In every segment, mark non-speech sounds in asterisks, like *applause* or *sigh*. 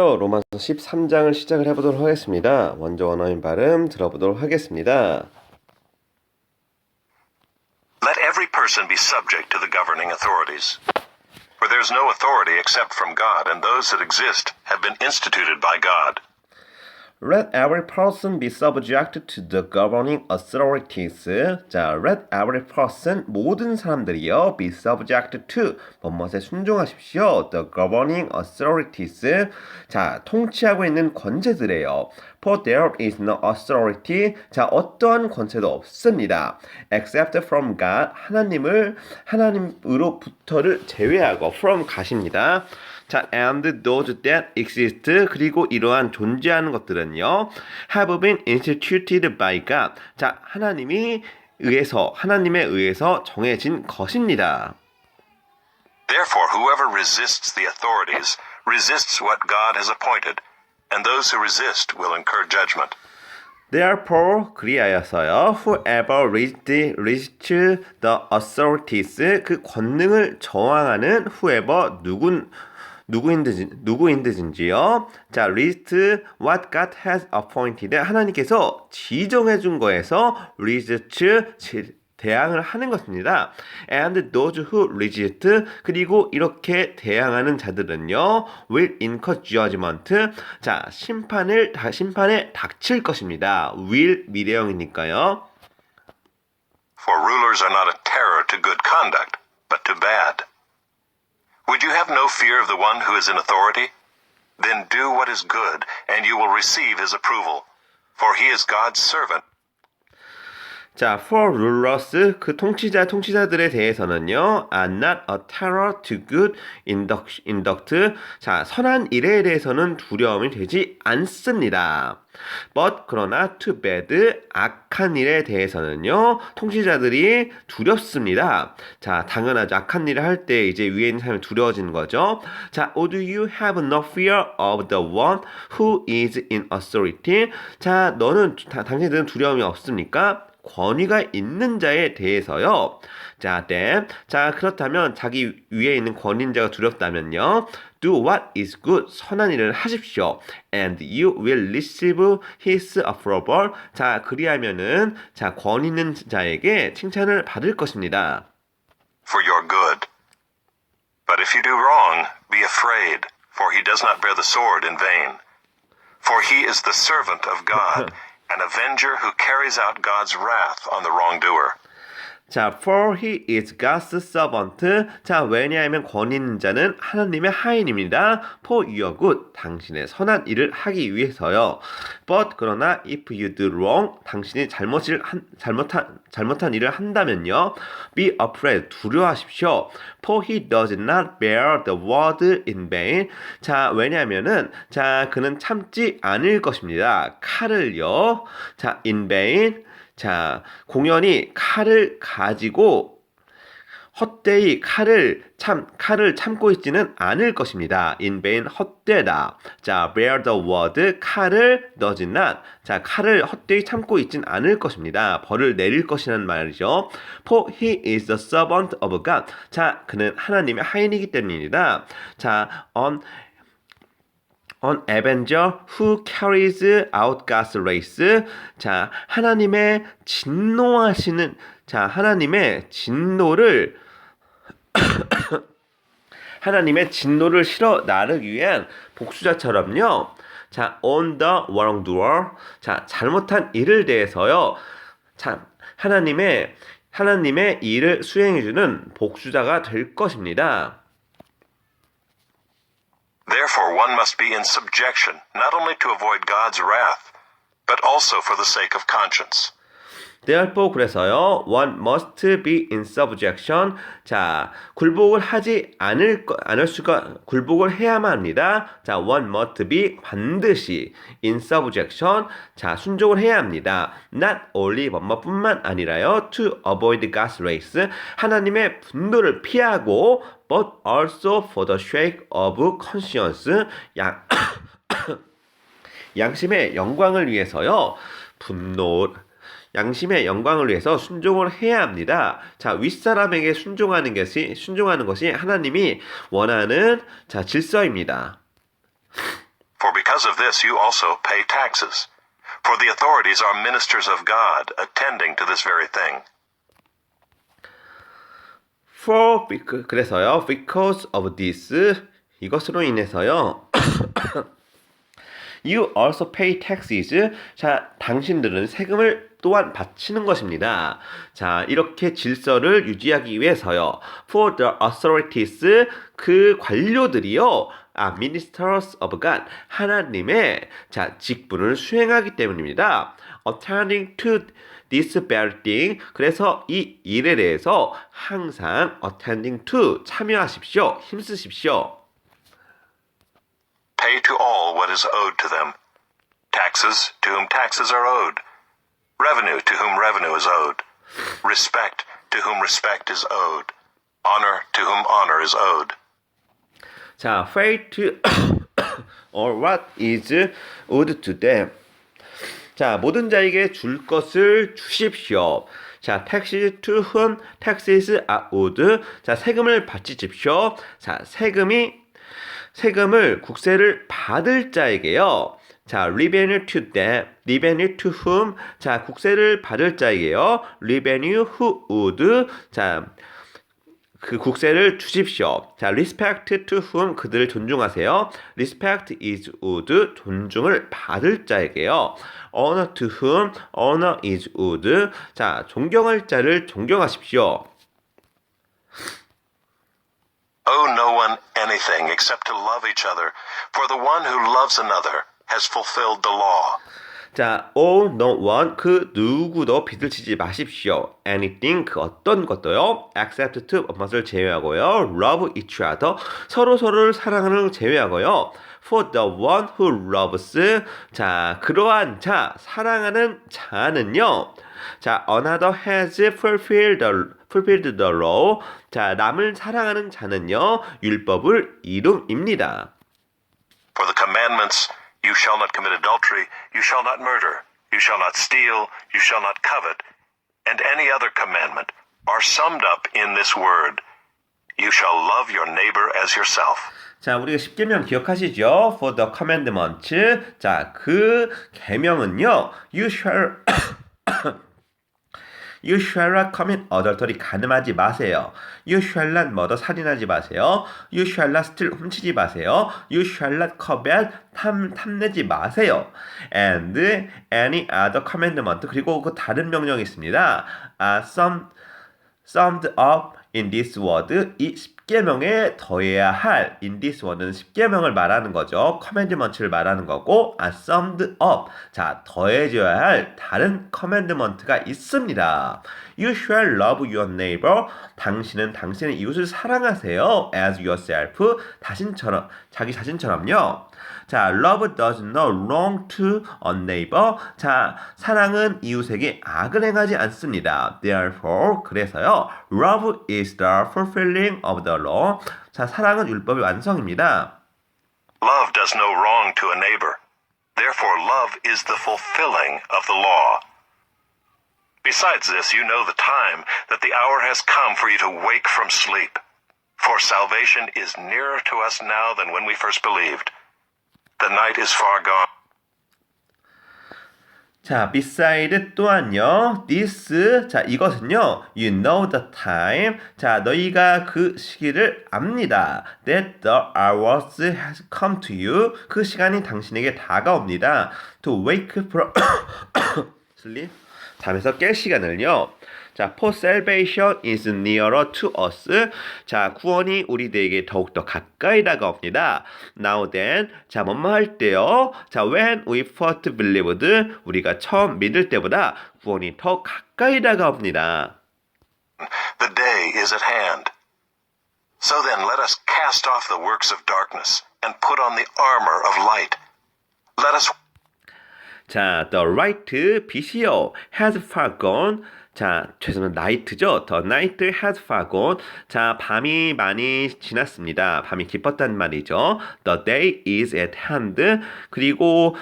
로마서 13장을 시작을 해보도록 하겠습니다. 먼저 원어민 발음 들어보도록 하겠습니다. Let every person be subject to the governing authorities. For there is no authority except from God, and those that exist have been instituted by God. Let every person be subject to the governing authorities. 자, let every person 모든 사람들이요 be subject to 법멋에 순종하십시오. The governing authorities. 자, 통치하고 있는 권세들에요. For there is no authority. 자, 어떠한 권세도 없습니다. Except from God. 하나님을 하나님으로부터를 제외하고 from 가십니다. 자, and those that exist 그리고 이러한 존재하는 것들은요 have been instituted by God. 자, 하나님이 의해서 하나님에 의해서 정해진 것입니다. Therefore, whoever resists the authorities resists what God has appointed, and those who resist will incur judgment. Therefore, 그리하여서요, whoever resist, the authorities, 그 권능을 저항하는 whoever 누군 누구인지 누구인지요. 자, resist what God has appointed. 하나님께서 지정해 준 거에서 resist 대항을 하는 것입니다. And those who resist 그리고 이렇게 대항하는 자들은요 will incur judgment. 자 심판을 다 심판에 닥칠 것입니다. will 미래형이니까요. For rulers are not a terror to good conduct, but to bad. Would you have no fear of the one who is in authority? Then do what is good, and you will receive his approval. For he is God's servant. 자, for rulers 그 통치자 통치자들에 대해서는요, are not a terror to good induct. 자, 선한 일에 대해서는 두려움이 되지 않습니다. But 그러나 to bad 악한 일에 대해서는요, 통치자들이 두렵습니다. 자, 당연하죠. 악한 일을 할 때 이제 위에 있는 사람이 두려워지는 거죠. 자, would you have no fear of the one who is in authority? 자, 너는 다, 당신들은 두려움이 없습니까? 권위가 있는 자에 대해서요. 자, then. 자, 그렇다면 자기 위에 있는 권위자가 두렵다면요. Do what is good. 선한 일을 하십시오. And you will receive his approval. 자, 그리하면은 자, 권위 있는 자에게 칭찬을 받을 것입니다. for your good. But if you do wrong, be afraid, for he does not bear the sword in vain. For he is the servant of God, an avenger who carries out God's wrath on the wrongdoer. 자, for he is God's servant. 자, 왜냐하면 권위 있는 자는 하나님의 하인입니다. for your good. 당신의 선한 일을 하기 위해서요. But 그러나 if you do wrong, 당신이 잘못을 한, 잘못한 잘못한 일을 한다면요. Be afraid. 두려워하십시오. For he does not bear the word in vain. 자, 왜냐하면은 자, 그는 참지 않을 것입니다. 칼을요. 자, in vain. 자, 공연이 칼을 가지고 헛되이 칼을 참 칼을 참고 있지는 않을 것입니다. in vain 헛되다. 자, bear the word 칼을 does not. 자, 칼을 헛되이 참고 있진 않을 것입니다. 벌을 내릴 것이라는 말이죠. For he is the servant of God. 자, 그는 하나님의 하인이기 때문입니다. 자, on An avenger who carries out God's race. 자, 하나님의 진노하시는, 자, 하나님의 진노를, *coughs* 하나님의 진노를 실어 나르기 위한 복수자처럼요. 자, on the wrongdoer. 자, 잘못한 일을 대해서요. 자, 하나님의, 하나님의 일을 수행해 주는 복수자가 될 것입니다. Therefore, one must be in subjection, not only to avoid God's wrath, but also for the sake of conscience. Therefore 그래서요 one must be in subjection 자 굴복을 하지 않을 거 않을 수가 굴복을 해야만 합니다 자 one must be 반드시 in subjection 자 순종을 해야 합니다 not only 법마뿐만 아니라요 to avoid God's race 하나님의 분노를 피하고 but also for the sake of conscience 양 양심의 영광을 위해서요 분노 양심의 영광을 위해서 순종을 해야 합니다. 자, 윗사람에게 순종하는 것이 순종하는 것이 하나님이 원하는 자, 질서입니다. For because of this you also pay taxes. For the authorities are ministers of God, attending to this very thing. For 그래서요. Because of this 이것으로 인해서요. You also pay taxes. 자, 당신들은 세금을 또한 바치는 것입니다. 자, 이렇게 질서를 유지하기 위해서요. For the authorities 그 관료들이요. 아, ministers of God 하나님의 자 직분을 수행하기 때문입니다. Attending to this very thing. 그래서 이 일에 대해서 항상 attending to 참여하십시오. 힘쓰십시오. Pay to all what is owed to them. Taxes to whom taxes are owed. Revenue to whom revenue is owed. Respect to whom respect is owed. Honor to whom honor is owed. 자, fate or what is owed to them. 자, 모든 자에게 줄 것을 주십시오. 자, taxes to whom taxes are owed. 자, 세금을 바치십시오. 자, 세금이 세금을 국세를 받을 자에게요. 자, revenue to them, revenue to whom, 자, 국세를 받을 자에게요. revenue who would, 자, 그 국세를 주십시오. 자, respect to whom 그들을 존중하세요. respect is would 존중을 받을 자에게요. honor to whom honor is would 자, 존경할 자를 존경하십시오. Owe no one anything except to love each other, for the one who loves another has fulfilled the law. 자, owe no one 그 누구도 빚을 지지 마십시오. anything 그 어떤 것도요. except to 것을 제외하고요. love each other 서로 서로를 사랑하는 걸 제외하고요. for the one who loves 자, 그러한 자 사랑하는 자는요. 자, another has fulfilled the, fulfilled the law. 자, 남을 사랑하는 자는요. 율법을 이룸입니다. For the commandments, you shall not commit adultery, you shall not murder, you shall not steal, you shall not covet, and any other commandment are summed up in this word You shall love your neighbor as yourself. 자, 우리가 십계명 기억하시죠? For the commandments. 자, 그 계명은요. You shall You shall not commit adultery 가늠하지 마세요. You shall not murder 살인하지 마세요. You shall not steal 훔치지 마세요. You shall not covet 탐 탐내지 마세요. And any other commandment 그리고 그 다른 명령이 있습니다. are some summed up in this word 이 10계명에 더해야 할 in this word는 10계명을 말하는 거죠. commandment를 말하는 거고 are summed up 자 더해져야 할 다른 commandment가 있습니다. You shall love your neighbor 당신은 당신의 이웃을 사랑하세요 as yourself 자신처럼 자기 자신처럼요. 자, love does no wrong to a neighbor. 자, 사랑은 이웃에게 악을 행하지 않습니다. Therefore, 그래서요, love is the fulfilling of the law. 자, 사랑은 율법의 완성입니다. Love does no wrong to a neighbor. Therefore, love is the fulfilling of the law. Besides this, you know the time, that the hour has come for you to wake from sleep. For salvation is nearer to us now than when we first believed. The night is far gone. 자, beside 또한요, this, 자, 이것은요, you know the time, 자, 너희가 그 시기를 압니다. That the hours has come to you, 그 시간이 당신에게 다가옵니다. To wake from sleep, 잠에서 깰 시간을요. 자, for salvation is nearer to us. 자, 구원이 우리들에게 더욱더 가까이 다가옵니다. Now then, 자, 뭐뭐 할 때요. 자, when we first believed, 우리가 처음 믿을 때보다 구원이 더 가까이 다가옵니다. The day is at hand. So then, let us cast off the works of darkness and put on the armor of light. Let us 자, the right 빛이요 has far gone. 자, 죄송합니다. night죠. The night has far gone. 자, 밤이 많이 지났습니다. 밤이 깊었단 말이죠. The day is at hand. 그리고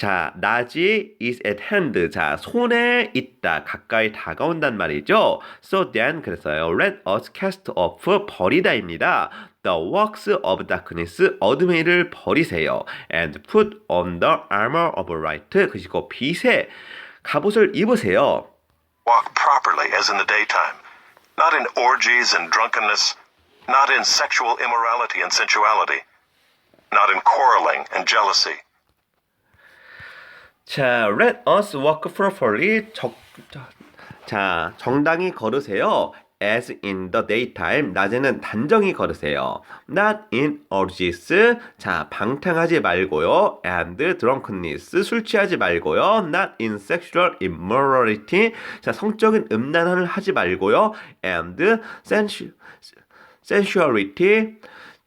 자, 낮이 is at hand. 자, 손에 있다. 가까이 다가온단 말이죠. So then, 그래서요. Let us cast off 버리다입니다. the works of darkness 어둠의 일을 버리세요. and put on the armor of light 그리고 빛의 갑옷을 입으세요. Walk properly as in the daytime, not in orgies and drunkenness, not in sexual immorality and sensuality, not in quarreling and jealousy. 자, let us walk properly. 적, 자, 정당히 걸으세요. As in the daytime, 낮에는 단정히 걸으세요. Not in orgies. 자, 방탕하지 말고요. And drunkenness. 술 취하지 말고요. Not in sexual immorality. 자, 성적인 음란함을 하지 말고요. And sensu, sensuality.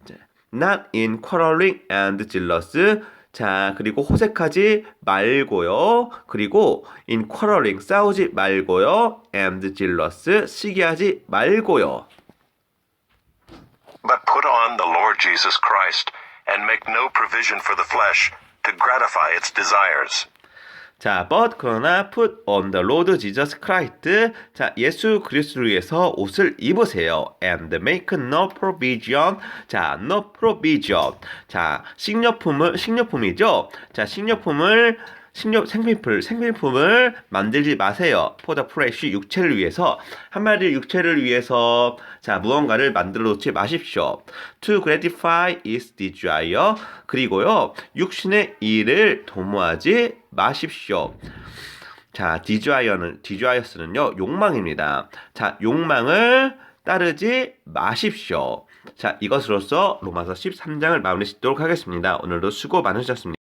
자, Not in quarreling and jealous. 자, 그리고 호색하지 말고요. 그리고 in quarreling 싸우지 말고요. and jealous 시기하지 말고요. But put on the Lord Jesus Christ and make no provision for the flesh to gratify its desires. 자, but 그러나 put on the Lord Jesus Christ. 자, 예수 그리스도를 위해서 옷을 입으세요. and make no provision. 자, no provision. 자, 식료품을 식료품이죠. 자, 식료품을 식료 생필품 생필품을 만들지 마세요. the flesh 육체를 위해서 한마디 육체를 위해서 자 무언가를 만들어 놓지 마십시오. to gratify its desire 그리고요 육신의 일을 도모하지 마십시오. 자, 디자이어는 디자이어스는요 욕망입니다. 자, 욕망을 따르지 마십시오. 자, 이것으로써 로마서 13장을 마무리 짓도록 하겠습니다. 오늘도 수고 많으셨습니다.